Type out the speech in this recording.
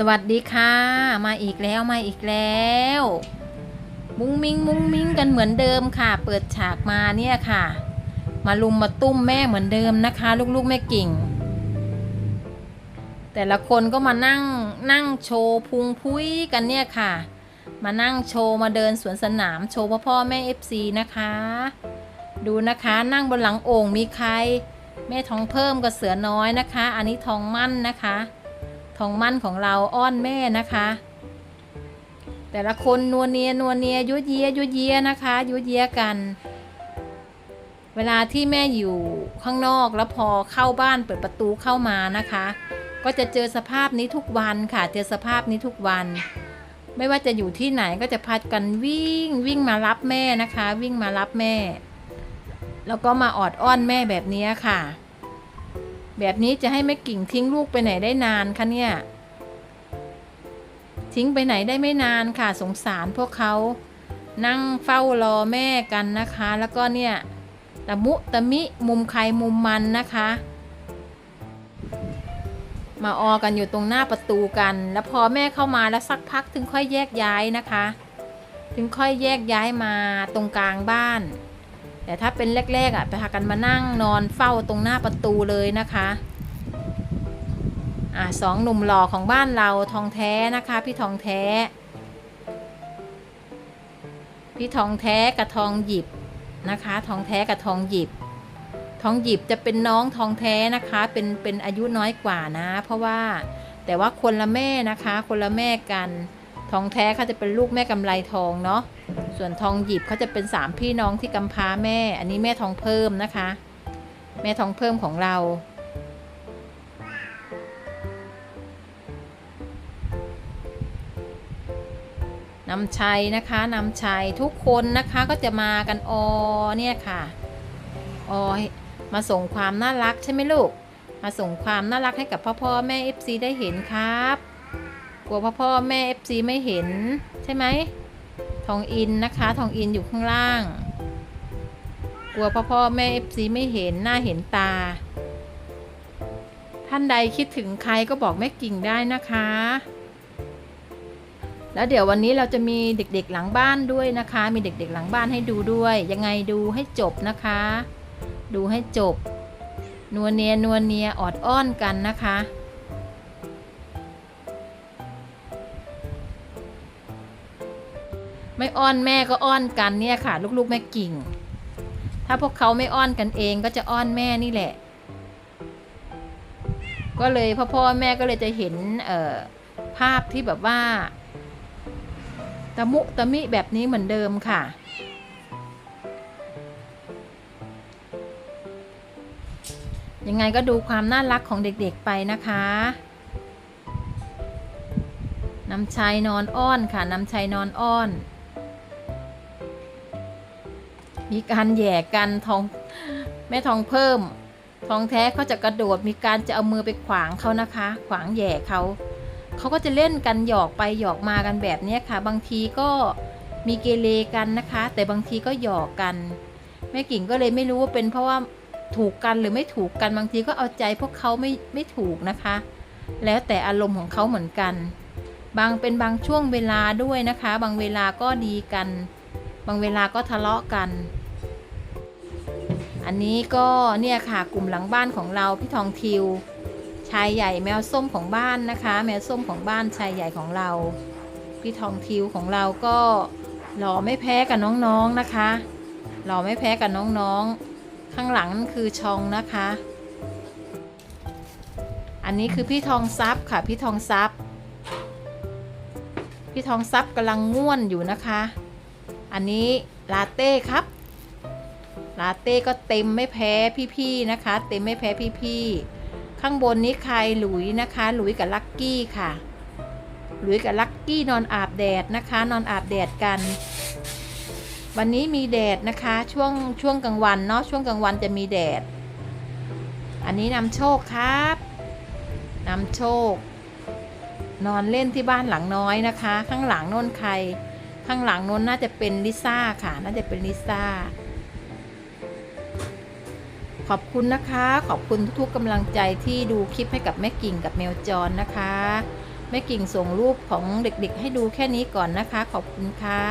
สวัสดีค่ะ มาอีกแล้วมาอีกแล้ว มุ้งมิ้งมุ้งมิ้งกันเหมือนเดิมค่ะ เปิดฉากมาเนี่ยค่ะ มาลุมมาตุ้มแม่เหมือนเดิมนะคะ ลูกๆแม่กิ่ง แต่ละคนก็มานั่งนั่งโชว์พุงพุ้ยกันเนี่ยค่ะ มานั่งโชว์มาเดินสวนสนามโชว์พ่อพ่อแม่เอฟซีนะคะ ดูนะคะนั่งบนหลังโอ่งมีใคร แม่ทองเพิ่มกับเสือน้อยนะคะ อันนี้ทองมั่นนะคะ ทองมั่นของเราอ้อนแม่นะคะ แต่ละคนนวเนียนวเนียยุยเยียยุยเยียนะคะยุยเยียกัน เวลาที่แม่อยู่ข้างนอกแล้วพอเข้าบ้านเปิดประตูเข้ามานะคะ ก็จะเจอสภาพนี้ทุกวันค่ะ เจอสภาพนี้ทุกวัน ไม่ว่าจะอยู่ที่ไหนก็จะพัดกันวิ่งวิ่งมารับแม่นะคะ วิ่งมารับแม่ แล้วก็มาออดอ้อนแม่แบบนี้ค่ะ แบบนี้จะให้แม่กิ่งทิ้งลูกไปไหนได้นานคะเนี่ย ทิ้งไปไหนได้ไม่นานค่ะสงสารพวกเขา นั่งเฝ้ารอแม่กันนะคะ แล้วก็เนี่ยตะมุตะมิมุมใครมุมมันนะคะ มาออกันอยู่ตรงหน้าประตูกัน แล้วพอแม่เข้ามาแล้วสักพักถึงค่อยแยกย้ายนะคะ ถึงค่อยแยกย้ายมาตรงกลางบ้าน แต่ถ้าเป็นแรกๆอะไปพากันมานั่งนอนเฝ้าตรงหน้าประตูเลยนะคะอะสองหนุ่มหล่อของบ้านเราทองแท้นะคะ พี่ทองแท้ พี่ทองแท้กับทองหยิบนะคะ ทองแท้กับทองหยิบ ทองหยิบจะเป็นน้องทองแท้นะคะ เป็นเป็นอายุน้อยกว่านะ เพราะว่าแต่ว่าคนละแม่นะคะ คนละแม่กัน ทองแท้เขาจะเป็นลูกแม่กำไรทองเนาะ ส่วนทองหยิบเขาจะเป็นสามพี่น้องที่กำพร้าแม่ อันนี้แม่ทองเพิ่มนะคะ แม่ทองเพิ่มของเรา นำชัยนะคะนำชัยทุกคนนะคะก็จะมากันอเนี่ยค่ะอมาส่งความน่ารักใช่ไหมลูก มาส่งความน่ารักให้กับพ่อพ่อแม่ FC ได้เห็นครับ กลัวพ่อพ่อแม่ FC ไม่เห็นใช่ไหม ทองอินนะคะ ทองอินอยู่ข้างล่าง กลัวพ่อพ่อแม่ FC ไม่เห็นหน้าเห็นตา ท่านใดคิดถึงใครก็บอกแม่กิ่งได้นะคะ แล้วเดี๋ยววันนี้เราจะมีเด็กๆหลังบ้านด้วยนะคะ มีเด็กๆหลังบ้านให้ดูด้วย ยังไงดูให้จบนะคะ ดูให้จบนัวเนียนัวเนียออดอ้อนกันนะคะ ไม่อ้อนแม่ก็อ้อนกันเนี่ยค่ะ ลูกๆแม่กิ่ง ถ้าพวกเขาไม่อ้อนกันเองก็จะอ้อนแม่นี่แหละ ก็เลยพ่อพ่อแม่ก็เลยจะเห็นเอ่อภาพที่แบบว่าตะมุตะมิแบบนี้เหมือนเดิมค่ะ ยังไงก็ดูความน่ารักของเด็กๆไปนะคะน้ำชัยนอนอ้อนค่ะ น้ำชัยนอนอ้อน มีการแย่กันทองแม่ทองเพิ่ม ทองแท้เขาจะกระโดดมีการจะเอามือไปขวางเขานะคะ ขวางแย่เขาเขาก็จะเล่นกันหยอกไปหยอกมากันแบบนี้ค่ะ บางทีก็มีเกเรกันนะคะ แต่บางทีก็หยอกกันแม่กิ่งก็เลยไม่รู้ว่าเป็นเพราะว่าถูกกันหรือไม่ถูกกันบางทีก็เอาใจพวกเขาไม่ไม่ถูกนะคะ แล้วแต่อารมณ์ของเขาเหมือนกัน บางเป็นบางช่วงเวลาด้วยนะคะ บางเวลาก็ดีกัน บางเวลาก็ทะเลาะกัน อันนี้ก็เนี่ยค่ะกลุ่มหลังบ้านของเราพี่ทองทิว ชายใหญ่แมวส้มของบ้านนะคะ แมวส้มของบ้านชายใหญ่ของเรา พี่ทองทิวของเราก็หล่อไม่แพ้กับน้องๆนะคะหล่อไม่แพ้กับน้องๆ ข้างหลังคือชองนะคะ อันนี้คือพี่ทองซับค่ะพี่ทองซับพี่ทองซับกำลังง่วนอยู่นะคะ อันนี้ลาเต้ครับ ลาเต้ก็เต็มไม่แพ้พี่ๆนะคะ เต็มไม่แพ้พี่ๆข้างบนนี้ใครหลุยนะคะ หลุยกับลักกี้ค่ะ หลุยกับลักกี้นอนอาบแดดนะคะ นอนอาบแดดกัน วันนี้มีแดดนะคะช่วงช่วงกลางวันเนาะช่วงกลางวันจะมีแดด อันนี้นำโชคครับนำโชค นอนเล่นที่บ้านหลังน้อยนะคะ ข้างหลังโน้นใคร ข้างหลังโน้นน่าจะเป็นลิซ่าค่ะ น่าจะเป็นลิซ่า ขอบคุณนะคะ ขอบคุณทุกๆกำลังใจที่ดูคลิปให้กับแม่กิ่งกับแมวจรนะคะ แม่กิ่งส่งรูปของเด็กๆ ให้ดูแค่นี้ก่อนนะคะ ขอบคุณค่ะ